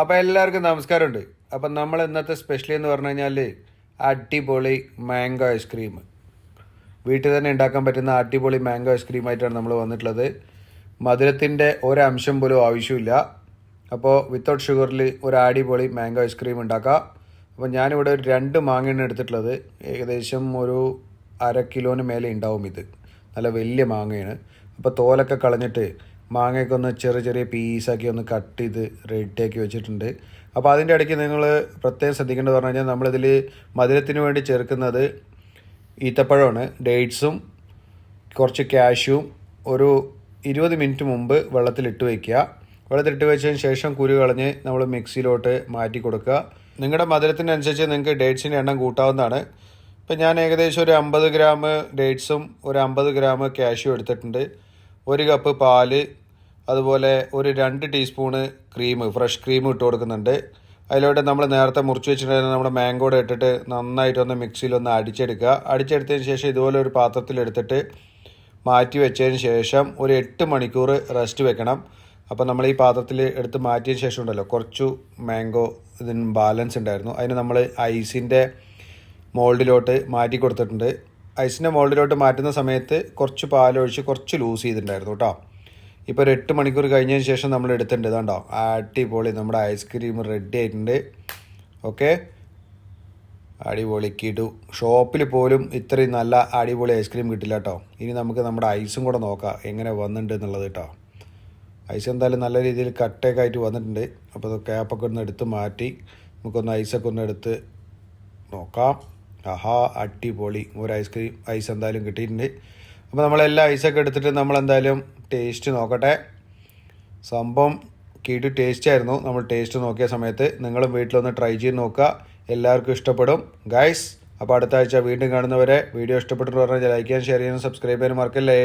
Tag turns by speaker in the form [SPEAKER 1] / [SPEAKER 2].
[SPEAKER 1] അപ്പോൾ എല്ലാവർക്കും നമസ്കാരമുണ്ട്. അപ്പം നമ്മൾ ഇന്നത്തെ സ്പെഷ്യൽ എന്ന് പറഞ്ഞു കഴിഞ്ഞാൽ അടിപൊളി മാംഗോ ഐസ്ക്രീം വീട്ടിൽ തന്നെ ഉണ്ടാക്കാൻ പറ്റുന്ന അടിപൊളി മാംഗോ ഐസ്ക്രീം ആയിട്ടാണ് നമ്മൾ വന്നിട്ടുള്ളത്. മധുരത്തിന്റെ ഒരംശം പോലും ആവശ്യമില്ല. അപ്പോൾ വിത്തൗട്ട് ഷുഗറിൽ ഒരു അടിപൊളി മാംഗോ ഐസ്ക്രീം ഉണ്ടാക്കാം. അപ്പോൾ ഞാനിവിടെ ഒരു രണ്ട് മാങ്ങയാണ് എടുത്തിട്ടുള്ളത്. ഏകദേശം ഒരു അര കിലോന് മേലെ ഉണ്ടാവും ഇത്. നല്ല വലിയ മാങ്ങയാണ്. അപ്പോൾ തോലൊക്കെ കളഞ്ഞിട്ട് മാങ്ങയൊക്കെ ഒന്ന് ചെറിയ ചെറിയ പീസാക്കി ഒന്ന് കട്ട് ചെയ്ത് റെഡിയാക്കി വെച്ചിട്ടുണ്ട്. അപ്പോൾ അതിന്റെ ഇടയ്ക്ക് നിങ്ങൾ പ്രത്യേകം ശ്രദ്ധിക്കേണ്ടത് പറഞ്ഞു കഴിഞ്ഞാൽ നമ്മളിതിൽ മധുരത്തിന് വേണ്ടി ചേർക്കുന്നത് ഈത്തപ്പഴമാണ്. ഡേറ്റ്സും കുറച്ച് കാഷ്യൂം ഒരു ഇരുപത് മിനിറ്റ് മുമ്പ് വെള്ളത്തിലിട്ട് വയ്ക്കുക വെള്ളത്തിലിട്ട് വെച്ചതിന് ശേഷം കുരു കളഞ്ഞ് നമ്മൾ മിക്സിയിലോട്ട് മാറ്റി കൊടുക്കുക. നിങ്ങളുടെ മധുരത്തിനനുസരിച്ച് നിങ്ങൾക്ക് ഡേറ്റ്സിന്റെ എണ്ണം കൂട്ടാവുന്നതാണ്. ഇപ്പം ഞാൻ ഏകദേശം ഒരു അമ്പത് ഗ്രാം ഡേറ്റ്സും ഒരു അമ്പത് ഗ്രാം കാഷ്യൂ എടുത്തിട്ടുണ്ട്. ഒരു കപ്പ് പാൽ അതുപോലെ ഒരു രണ്ട് ടീസ്പൂണ് ക്രീം ഫ്രഷ് ക്രീം ഇട്ട് കൊടുക്കുന്നുണ്ട്. അതിലോട്ട് നമ്മൾ നേരത്തെ മുറിച്ച് വെച്ചിട്ടുണ്ടായിരുന്ന നമ്മുടെ മാംഗോടെ ഇട്ടിട്ട് നന്നായിട്ടൊന്ന് മിക്സിയിലൊന്ന് അടിച്ചെടുക്കുക. അടിച്ചെടുത്തതിന് ശേഷം ഇതുപോലെ ഒരു പാത്രത്തിലെടുത്തിട്ട് മാറ്റി വെച്ചതിന് ശേഷം ഒരു എട്ട് മണിക്കൂർ റെസ്റ്റ് വെക്കണം. അപ്പോൾ നമ്മൾ ഈ പാത്രത്തിൽ എടുത്ത് മാറ്റിയതിന് ശേഷം ഉണ്ടല്ലോ കുറച്ചു മാംഗോ ഇതിന് ബാലൻസ് ഉണ്ടായിരുന്നു. അതിന് നമ്മൾ ഐസിന്റെ മോൾഡിലോട്ട് മാറ്റി കൊടുത്തിട്ടുണ്ട്. ഐസിന്റെ മോൾഡിലോട്ട് മാറ്റുന്ന സമയത്ത് കുറച്ച് പാലൊഴിച്ച് കുറച്ച് ലൂസ് ചെയ്തിട്ടുണ്ടായിരുന്നു കേട്ടോ. ഇപ്പോൾ ഒരു എട്ട് മണിക്കൂർ കഴിഞ്ഞതിന് ശേഷം നമ്മൾ എടുത്തിട്ടുണ്ട്. ഇതാണ്ടോ അടിപൊളി. നമ്മുടെ ഐസ്ക്രീം റെഡി ആയിട്ടുണ്ട്. ഓക്കെ അടിപൊളി കിടു ഷോപ്പിൽ പോലും ഇത്രയും നല്ല അടിപൊളി ഐസ്ക്രീം കിട്ടില്ല കേട്ടോ. ഇനി നമുക്ക് നമ്മുടെ ഐസും കൂടെ നോക്കാം. എങ്ങനെ വന്നിട്ടുണ്ട് എന്നുള്ളത് കേട്ടോ. ഐസ് എന്തായാലും നല്ല രീതിയിൽ കട്ടയൊക്കെ ആയിട്ട് വന്നിട്ടുണ്ട്. അപ്പോൾ അത് ക്യാപ്പൊക്കെ ഒന്ന് എടുത്ത് മാറ്റി നമുക്കൊന്ന് ഐസൊക്കെ ഒന്ന് എടുത്ത് നോക്കാം. ആഹാ അടിപൊളി. ഒരു ഐസ്ക്രീം ഐസ് എന്തായാലും കിട്ടിയിട്ടുണ്ട്. അപ്പോൾ നമ്മളെല്ലാം ഐസൊക്കെ എടുത്തിട്ട് നമ്മളെന്തായാലും ടേസ്റ്റ് നോക്കട്ടെ. സംഭവം കിടു ടേസ്റ്റ് ആയിരുന്നു. നമ്മൾ ടേസ്റ്റ് നോക്കിയ സമയത്ത് നിങ്ങളും വീട്ടിലൊന്ന് ട്രൈ ചെയ്ത് നോക്കുക. എല്ലാവർക്കും ഇഷ്ടപ്പെടും. ഗൈസ് അപ്പോൾ അടുത്ത ആഴ്ച വീണ്ടും കാണുന്നവരെ വീഡിയോ ഇഷ്ടപ്പെട്ടിട്ട് പറഞ്ഞാൽ ലൈക്ക് ചെയ്യാൻ ഷെയർ ചെയ്യാനും സബ്സ്ക്രൈബ് ചെയ്യാനും മറക്കല്ലേ?